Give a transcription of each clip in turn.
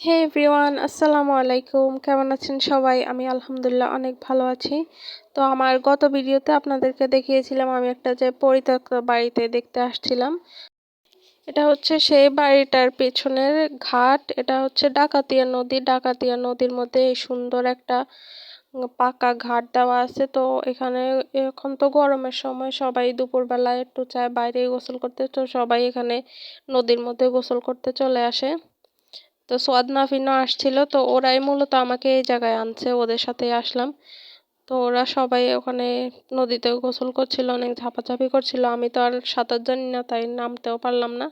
হে everyone আসসালামু আলাইকুম কেমন আছেন সবাই? আমি আলহামদুলিল্লাহ অনেক ভালো আছি। তো আমার গত ভিডিওতে আপনাদেরকে দেখিয়েছিলাম আমি একটা যে পরিত্যক্ত বাড়িতে দেখতে আসছিলাম। এটা হচ্ছে সেই বাড়িটার পেছনের ঘাট। এটা হচ্ছে ডাকাতিয়া নদী। ডাকাতিয়া নদীর মধ্যে এই সুন্দর একটা পাকা ঘাট দেওয়া আছে। তো এখানে এখন তো গরমের সময় সবাই দুপুরবেলা একটু চায় বাইরে গোসল করতে। তো সবাই এখানে নদীর মধ্যে গোসল করতে চলে আসে। তো সোয়াদ নাফিনও আসছিল, তো ওরাই মূলত আমাকে এই জায়গায় আনছে, ওদের সাথে আসলাম। তো ওরা সবাই ওখানে নদীতে গোসল করছিল, অনেক ঝাপাঝাপি করছিল। আমি তো আর সাঁতার জানি না, তাই নামতেও পারলাম না।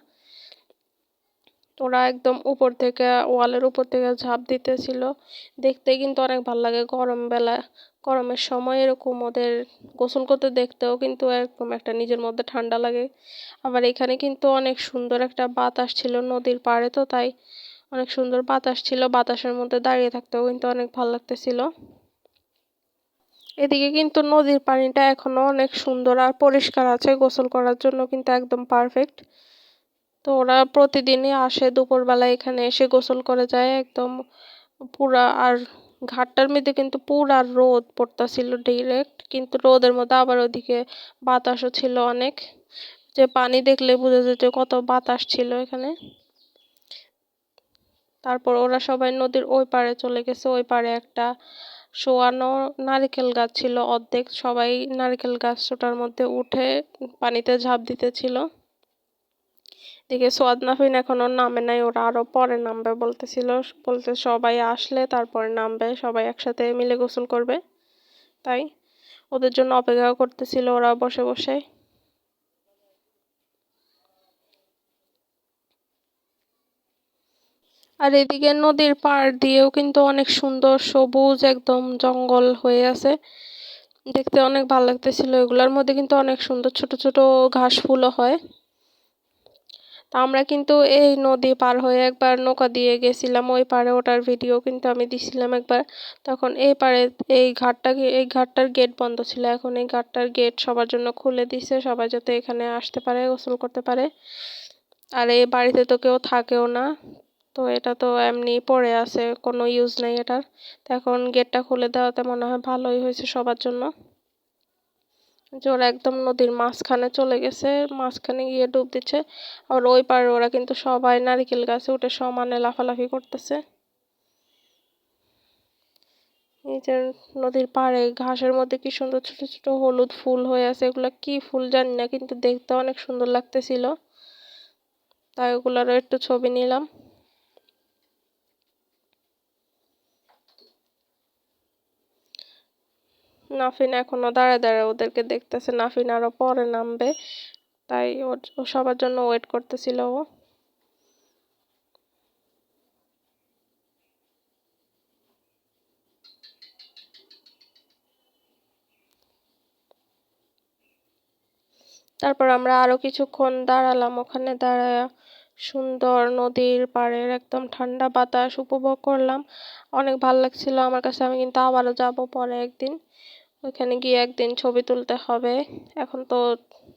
ওরা একদম উপর থেকে, ওয়ালের উপর থেকে ঝাঁপ দিতেছিল। দেখতে কিন্তু অনেক ভালো লাগে গরম বেলা। গরমের সময় এরকম ওদের গোসল করতে দেখতেও কিন্তু একদম একটা নিজের মধ্যে ঠান্ডা লাগে। আবার এখানে কিন্তু অনেক সুন্দর একটা বাতাস ছিল নদীর পাড়ে তো, তাই অনেক সুন্দর বাতাস ছিল, বাতাসের মধ্যে দাঁড়িয়ে থাকতেও কিন্তু অনেক ভালো লাগতেছিল। এদিকে কিন্তু নদীর পানিটা এখনও অনেক সুন্দর আর পরিষ্কার আছে, গোসল করার জন্য কিন্তু একদম পারফেক্ট তো ওরা প্রতিদিনই আসে, দুপুরবেলা এখানে এসে গোসল করে যায়, একদম পুরা আর ঘাটটার মধ্যে কিন্তু পুরা রোদ পড়তাছিল ডিরেক্ট কিন্তু রোদের মধ্যে আবার ওদিকে বাতাসও ছিল অনেক। যে পানি দেখলে বোঝা যেত কত বাতাস ছিল এখানে। তারপর ওরা সবাই নদীর ওই পাড়ে চলে গেছে। ওই পাড়ে একটা শোয়ানো নারিকেল গাছ ছিল। অর্ধেক সবাই নারিকেল গাছটার মধ্যে উঠে পানিতে ঝাঁপ দিতেছিল। দেখে সোয়াদ নাফিন এখনও নামে নাই, ওরা আরও পরে নামবে বলতেছিল। বলতে সবাই আসলে তারপরে নামবে, সবাই একসাথে মিলে গোসল করবে। তাই ওদের জন্য অপেক্ষা করতেছিল ওরা বসে বসে। আর এদিকে নদীর পাড় দিয়েও কিন্তু অনেক সুন্দর সবুজ একদম জঙ্গল হয়ে আছে। দেখতে অনেক ভালো লাগতেছিল এগুলোর মধ্যে কিন্তু অনেক সুন্দর ছোট ছোট ঘাস ফুলও হয়। তা আমরা কিন্তু এই নদী পার হয়ে একবার নৌকা দিয়ে গেছিলাম, ওই পারে ওটার ভিডিও কিন্তু আমি দিছিলাম একবার। তখন এই পারে এই ঘাটটা এই ঘাটটার গেট বন্ধ ছিল, এখন এই ঘাটটার গেট সবার জন্য খুলে দিছে, সবাই যাতে এখানে আসতে পারে, গোসল করতে পারে। আর এই বাড়িতে তো কেউ থাকেও না। তো এটা তো এমনি পড়ে আছে, কোনো ইউজ নেই এটার। তো এখন গেটটা খুলে দেওয়াতে মনে হয় ভালোই হয়েছে সবার জন্য। যে ওরা একদম নদীর মাঝখানে চলে গেছে, মাঝখানে গিয়ে ডুব দিচ্ছে। আর ওই পারে ওরা কিন্তু সবাই নারিকেল গাছে উঠে সমানে লাফালাফি করতেছে। যে নদীর পাড়ে ঘাসের মধ্যে কি সুন্দর ছোট ছোট হলুদ ফুল হয়ে আছে, এগুলো কি ফুল জানি না, কিন্তু দেখতে অনেক সুন্দর লাগতেছিল। তাই ওগুলোরও একটু ছবি নিলাম। নাফিন এখনও দাঁড়ায় দাঁড়ায় ওদেরকে দেখতেছে। নাফিন আরও পরে নামবে। তাই ও সবার জন্য ওয়েট করতেছিল ও। তারপর আমরা আরও কিছুক্ষণ দাঁড়ালাম। ওখানে দাঁড়ায় সুন্দর নদীর পাড়ের একদম ঠান্ডা বাতাস উপভোগ করলাম। অনেক ভালো লাগছিল আমার কাছে। আমি কিন্তু আবারও যাব পরে একদিন। ওইখানে গিয়ে একদিন ছবি তুলতে হবে। এখন তো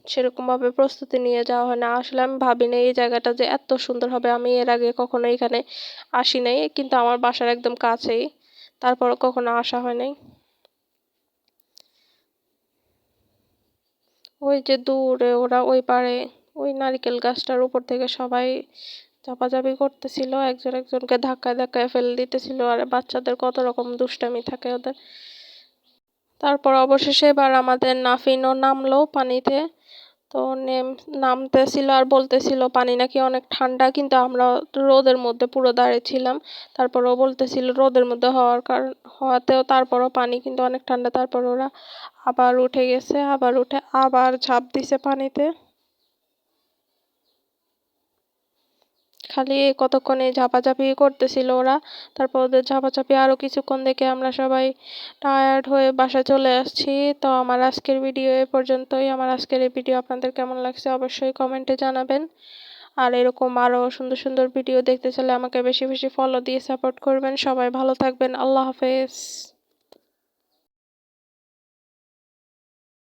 সেরকমভাবে প্রস্তুতি নিয়ে যাওয়া হয় না। আসলে আমি ভাবিনি এই জায়গাটা যে এত সুন্দর হবে। আমি এর আগে কখনো এখানে আসি নাই, কিন্তু আমার বাসার একদম কাছেই। তারপরও কখনো আসা হয় নাই। ওই যে দূরে, ওরা ওই পারে ওই নারিকেল গাছটার উপর থেকে সবাই চাপাচাপি করতেছিল। একজন একজনকে ধাক্কায় ধাক্কায় ফেলে দিতেছিল। আর বাচ্চাদের কত রকম দুষ্টামি থাকে ওদের। তারপর অবশেষে এবার আমাদের নাফিনও নামলো পানিতে। তো নেম, নামতেছিল আর বলতেছিল, পানি নাকি অনেক ঠান্ডা, কিন্তু আমরা রোদের মধ্যে পুরো দাঁড়িয়ে ছিলাম। তারপরও বলতেছিল, রোদের মধ্যে হওয়ার কারণ হওয়াতেও তারপরও পানি, কিন্তু অনেক ঠান্ডা। তারপর ওরা আবার উঠে গেছে, আবার উঠে আবার ঝাঁপ দিছে পানিতে। খালি কতক্ষণে ঝাপাঝাপি করতেছিল ওরা। তারপর ওদের ঝাপাঝাপি আরও কিছুক্ষণ দেখে আমরা সবাই টায়ার্ড হয়ে বাসায় চলে আসছি। তো আমার আজকের ভিডিও এ পর্যন্তই। আমার আজকের এই ভিডিও আপনাদের কেমন লাগছে অবশ্যই কমেন্টে জানাবেন। আর এরকম আরও সুন্দর সুন্দর ভিডিও দেখতে চাইলে আমাকে বেশি বেশি ফলো দিয়ে সাপোর্ট করবেন। সবাই ভালো থাকবেন। আল্লাহ হাফেজ।